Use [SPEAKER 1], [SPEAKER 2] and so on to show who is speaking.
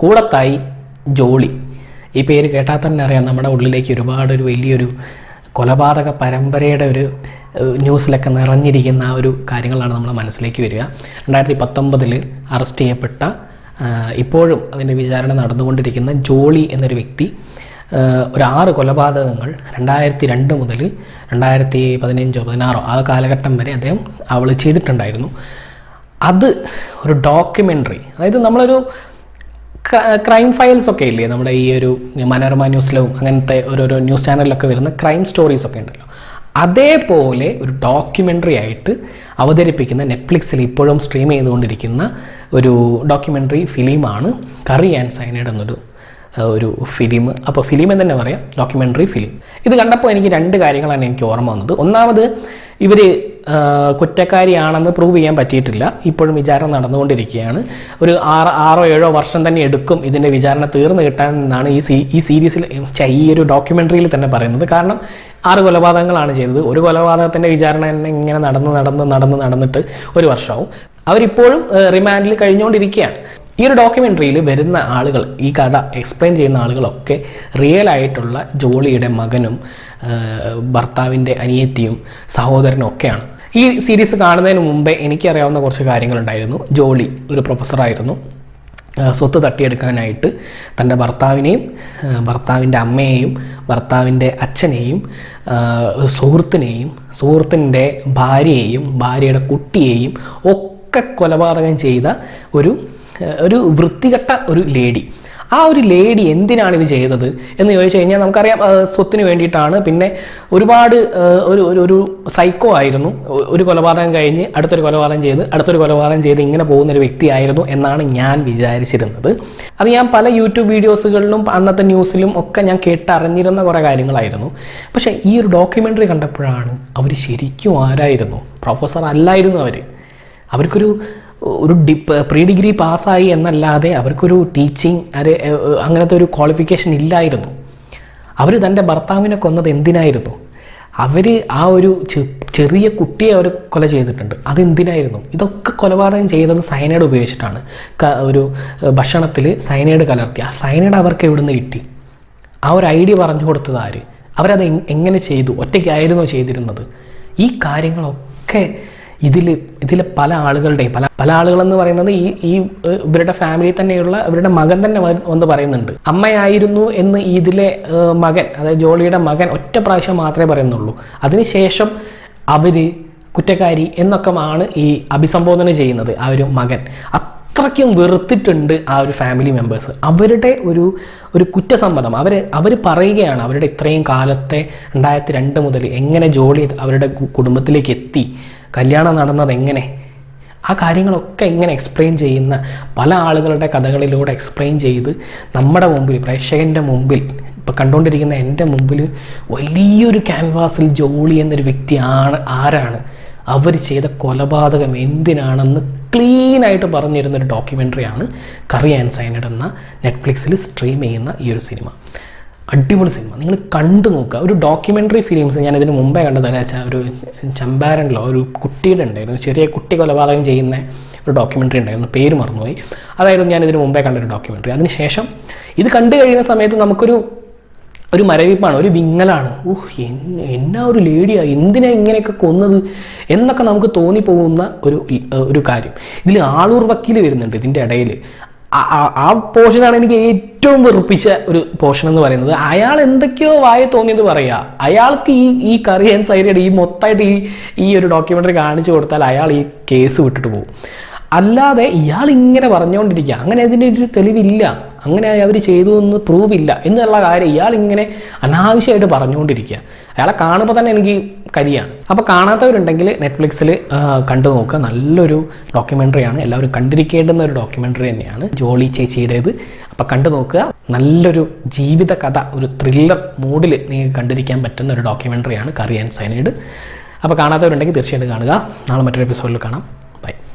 [SPEAKER 1] കൂടത്തായി ജോളി. ഈ പേര് കേട്ടാൽ തന്നെ അറിയാം നമ്മുടെ ഉള്ളിലേക്ക് ഒരുപാട് ഒരു വലിയൊരു കൊലപാതക പരമ്പരയുടെ ഒരു ന്യൂസിലൊക്കെ നിറഞ്ഞിരിക്കുന്ന ആ ഒരു കാര്യങ്ങളാണ് നമ്മുടെ മനസ്സിലേക്ക് വരിക. രണ്ടായിരത്തി പത്തൊമ്പതിൽ അറസ്റ്റ് ചെയ്യപ്പെട്ട ഇപ്പോഴും അതിന്റെ വിചാരണ നടന്നുകൊണ്ടിരിക്കുന്ന ജോളി എന്നൊരു വ്യക്തി ഒരു ആറ് കൊലപാതകങ്ങൾ രണ്ടായിരത്തി രണ്ട് മുതൽ രണ്ടായിരത്തി പതിനഞ്ചോ പതിനാറോ ആ കാലഘട്ടം വരെ അദ്ദേഹം അവൾ ചെയ്തിട്ടുണ്ടായിരുന്നു. അത് ഒരു ഡോക്യുമെന്ററി അതായത് നമ്മളൊരു ക്രൈം ഫയൽസ് ഒക്കെ ഇല്ലേ? നമ്മുടെ ഈ ഒരു മനോരമ ന്യൂസിലും അങ്ങനത്തെ ഓരോരോ ന്യൂസ് ചാനലിലൊക്കെ വരുന്ന ക്രൈം സ്റ്റോറീസ് ഒക്കെ ഉണ്ടല്ലോ. അതേപോലെ ഒരു ഡോക്യുമെന്ററി ആയിട്ട് അവതരിപ്പിക്കുന്ന നെറ്റ്ഫ്ലിക്സിൽ ഇപ്പോഴും സ്ട്രീം ചെയ്തുകൊണ്ടിരിക്കുന്ന ഒരു ഡോക്യുമെന്ററി ഫിലിമാണ് കറി ആൻഡ് സൈനൈഡ് എന്നൊരു ഒരു ഫിലിം അപ്പോൾ ഫിലിം എന്ന് തന്നെ പറയാം? ഡോക്യുമെന്ററി ഫിലിം ഇത് കണ്ടപ്പോൾ എനിക്ക് രണ്ട് കാര്യങ്ങളാണ് എനിക്ക് ഓർമ്മ വന്നത്. ഒന്നാമത് ഇവർ കുറ്റക്കാരിയാണെന്ന് പ്രൂവ് ചെയ്യാൻ പറ്റിയിട്ടില്ല. ഇപ്പോഴും വിചാരണ നടന്നുകൊണ്ടിരിക്കുകയാണ്. ഒരു ആറ് ആറോ ഏഴോ വർഷം തന്നെ എടുക്കും ഇതിന്റെ വിചാരണ തീർന്നു കിട്ടാൻ എന്നാണ് ഈ സീ ഈ സീരീസിൽ ഈ ഒരു ഡോക്യുമെന്ററിയിൽ തന്നെ പറയുന്നത്. കാരണം ആറ് കൊലപാതകങ്ങളാണ് ചെയ്തത്. ഒരു കൊലപാതകത്തിന്റെ വിചാരണ തന്നെ ഇങ്ങനെ നടന്ന് നടന്ന് നടന്ന് നടന്നിട്ട് ഒരു വർഷമാവും. അവരിപ്പോഴും റിമാൻഡിൽ കഴിഞ്ഞുകൊണ്ടിരിക്കുകയാണ്. ഈ ഒരു ഡോക്യുമെന്ററിയിൽ വരുന്ന ആളുകൾ ഈ കഥ എക്സ്പ്ലെയിൻ ചെയ്യുന്ന ആളുകളൊക്കെ റിയൽ ആയിട്ടുള്ള ജോളിയുടെ മകനും ഭർത്താവിന്റെ അനിയത്തിയും സഹോദരനും ഒക്കെയാണ്. ഈ സീരീസ് കാണുന്നതിന് മുമ്പേ എനിക്കറിയാവുന്ന കുറച്ച് കാര്യങ്ങളുണ്ടായിരുന്നു. ജോളി ഒരു പ്രൊഫസറായിരുന്നു സ്വത്ത് തട്ടിയെടുക്കാനായിട്ട് തന്റെ ഭർത്താവിനെയും ഭർത്താവിന്റെ അമ്മയെയും ഭർത്താവിന്റെ അച്ഛനെയും സുഹൃത്തിനെയും സുഹൃത്തിന്റെ ഭാര്യയെയും ഭാര്യയുടെ കുട്ടിയെയും ഒക്കെ കൊലപാതകം ചെയ്ത ഒരു ഒരു വൃത്തികെട്ട ഒരു ലേഡി. ആ ഒരു ലേഡി എന്തിനാണ് ഇത് ചെയ്തത് എന്ന് ചോദിച്ചു കഴിഞ്ഞാൽ നമുക്കറിയാം സ്വത്തിന് വേണ്ടിയിട്ടാണ്. പിന്നെ ഒരുപാട് ഒരു ഒരു സൈക്കോ ആയിരുന്നു. ഒരു കൊലപാതകം കഴിഞ്ഞ് അടുത്തൊരു കൊലപാതകം ചെയ്ത് അടുത്തൊരു കൊലപാതകം ചെയ്ത് ഇങ്ങനെ പോകുന്ന ഒരു വ്യക്തിയായിരുന്നു എന്നാണ് ഞാൻ വിചാരിച്ചിരുന്നത്. അത് ഞാൻ പല യൂട്യൂബ് വീഡിയോസുകളിലും അന്നത്തെ ന്യൂസിലും ഒക്കെ ഞാൻ കേട്ടറിഞ്ഞിരുന്ന കുറേ കാര്യങ്ങളായിരുന്നു. പക്ഷേ ഈ ഒരു ഡോക്യുമെന്ററി കണ്ടപ്പോഴാണ് അവർ ശരിക്കും ആരായിരുന്നു? പ്രൊഫസർ അല്ലായിരുന്നു അവർ അവർക്കൊരു ഒരു ഡി പ്രീ ഡിഗ്രി പാസ്സായി എന്നല്ലാതെ അവർക്കൊരു ടീച്ചിങ് അത് അങ്ങനത്തെ ഒരു ക്വാളിഫിക്കേഷൻ ഇല്ലായിരുന്നു. അവർ തന്റെ ഭർത്താവിനെ കൊന്നത് എന്തിനായിരുന്നു? അവർ ആ ഒരു ചെറിയ കുട്ടിയെ അവർ കൊല ചെയ്തിട്ടുണ്ട്. അതെന്തിനായിരുന്നു? ഇതൊക്കെ കൊലപാതകം ചെയ്തത് സയനൈഡ് ഉപയോഗിച്ചിട്ടാണ്. ഒരു ഭക്ഷണത്തിൽ സയനൈഡ് കലർത്തി. ആ സയനൈഡ് അവർക്ക് എവിടുന്ന് കിട്ടി? ആ ഒരു ഐഡിയ പറഞ്ഞു കൊടുത്തത് ആര്? അവരത് എങ്ങനെ ചെയ്തു? ഒറ്റയ്ക്കായിരുന്നോ ചെയ്തിരുന്നത്? ഈ കാര്യങ്ങളൊക്കെ ഇതിൽ ഇതിലെ പല ആളുകളുടെയും പല പല ആളുകളെന്ന് പറയുന്നത് ഈ ഈ ഇവരുടെ ഫാമിലി തന്നെയുള്ള ഇവരുടെ മകൻ തന്നെ വന്ന് പറയുന്നുണ്ട്. അമ്മയായിരുന്നു എന്ന് ഇതിലെ മകൻ അതായത് ജോളിയുടെ മകൻ ഒറ്റ പ്രാവശ്യം മാത്രമേ പറയുന്നുള്ളൂ. അതിനുശേഷം അവർ കുറ്റക്കാരി എന്നൊക്കെയാണ് ഈ അഭിസംബോധന ചെയ്യുന്നത് ആ ഒരു മകൻ. അത്രയ്ക്കും വെറുത്തിട്ടുണ്ട് ആ ഒരു ഫാമിലി മെമ്പേഴ്സ് അവരുടെ ഒരു ഒരു കുറ്റസമ്മതം. അവർ അവർ പറയുകയാണ് അവരുടെ ഇത്രയും കാലത്തെ രണ്ടായിരത്തി രണ്ട് മുതൽ എങ്ങനെ ജോളി അവരുടെ കുടുംബത്തിലേക്ക് എത്തി? കല്യാണം നടന്നത് എങ്ങനെ? ആ കാര്യങ്ങളൊക്കെ എങ്ങനെ എക്സ്പ്ലെയിൻ ചെയ്യുന്ന പല ആളുകളുടെ കഥകളിലൂടെ എക്സ്പ്ലെയിൻ ചെയ്ത് നമ്മുടെ മുമ്പിൽ പ്രേക്ഷകന്റെ മുമ്പിൽ ഇപ്പോൾ കണ്ടുകൊണ്ടിരിക്കുന്ന എന്റെ മുമ്പിൽ വലിയൊരു ക്യാൻവാസിൽ ജോളി എന്നൊരു വ്യക്തിയാണ് ആരാണ്? അവർ ചെയ്ത കൊലപാതകം എന്തിനാണെന്ന് ക്ലീനായിട്ട് പറഞ്ഞിരുന്നൊരു ഡോക്യുമെന്ററിയാണ് കറി ആൻഡ് സൈനഡ് എന്ന നെറ്റ്ഫ്ലിക്സിൽ സ്ട്രീം ചെയ്യുന്ന ഈ ഒരു സിനിമ അടിപൊളി സിനിമ നിങ്ങൾ കണ്ടു നോക്കുക. ഒരു ഡോക്യുമെന്ററി ഫിലിംസ് ഞാൻ ഇതിന് മുമ്പേ കണ്ടതാണ്. ഒരു ചമ്പാരനിലോ ഒരു കുട്ടിയുടെ ഉണ്ടായിരുന്നു. ചെറിയ കുട്ടി കൊലപാതകം ചെയ്യുന്ന ഒരു ഡോക്യുമെന്ററി ഉണ്ടായിരുന്നു. പേര് മറന്നുപോയി. അതായിരുന്നു ഞാൻ ഇതിന് മുമ്പേ കണ്ട ഒരു ഡോക്യുമെന്ററി അതിനുശേഷം ഇത് കണ്ടു കഴിയുന്ന സമയത്ത് നമുക്കൊരു ഒരു മരവിപ്പാണ് ഒരു വിങ്ങലാണ്. ഊഹ് എന്നാ ഒരു ലേഡിയാ? എന്തിനാ ഇങ്ങനെയൊക്കെ കൊന്നത്? എന്നൊക്കെ നമുക്ക് തോന്നിപ്പോകുന്ന ഒരു ഒരു കാര്യം. ഇതിൽ ആളൂർ വക്കീൽ വരുന്നുണ്ട് ഇതിന്റെ ഇടയിൽ. ആ- പോർഷനാണ് എനിക്ക് ഏറ്റവും വെറുപ്പിച്ച ഒരു പോർഷൻ എന്ന് പറയുന്നത്. അയാൾ എന്തൊക്കെയോ വായ തോന്നിയത് പറയാ. അയാൾക്ക് ഈ ഈ കറി ആൻഡ് ഈ മൊത്തമായിട്ട് ഈ ഈ ഒരു ഡോക്യുമെന്ററി കാണിച്ചു കൊടുത്താൽ അയാൾ ഈ കേസ് വിട്ടിട്ട് പോകും അല്ലാതെ ഇയാൾ ഇങ്ങനെ പറഞ്ഞുകൊണ്ടിരിക്കുക അങ്ങനെ അതിന്റെ ഒരു തെളിവില്ല. അങ്ങനെ അവർ ചെയ്തു എന്ന് പ്രൂവ് ഇല്ല എന്നുള്ള കാര്യം ഇയാൾ ഇങ്ങനെ അനാവശ്യമായിട്ട് പറഞ്ഞുകൊണ്ടിരിക്കുക അയാളെ കാണുമ്പോൾ തന്നെ എനിക്ക് കരിയാണ്. അപ്പോൾ കാണാത്തവരുണ്ടെങ്കിൽ നെറ്റ്ഫ്ലിക്സിൽ കണ്ടു നോക്കുക നല്ലൊരു ഡോക്യുമെന്ററിയാണ് എല്ലാവരും കണ്ടിരിക്കേണ്ടുന്ന ഒരു ഡോക്യുമെന്ററി തന്നെയാണ്. ജോളി ചേച്ചിയുടേത്. അപ്പോൾ കണ്ടു നോക്കുക. നല്ലൊരു ജീവിത കഥ ഒരു ത്രില്ലർ മൂഡിൽ നിങ്ങൾക്ക് കണ്ടിരിക്കാൻ പറ്റുന്ന ഒരു ഡോക്യുമെന്ററിയാണ് കറി ആൻഡ് സൈനൈഡ്. അപ്പോൾ കാണാത്തവരുണ്ടെങ്കിൽ തീർച്ചയായിട്ടും കാണുക. നാളെ മറ്റൊരു എപ്പിസോഡിൽ കാണാം.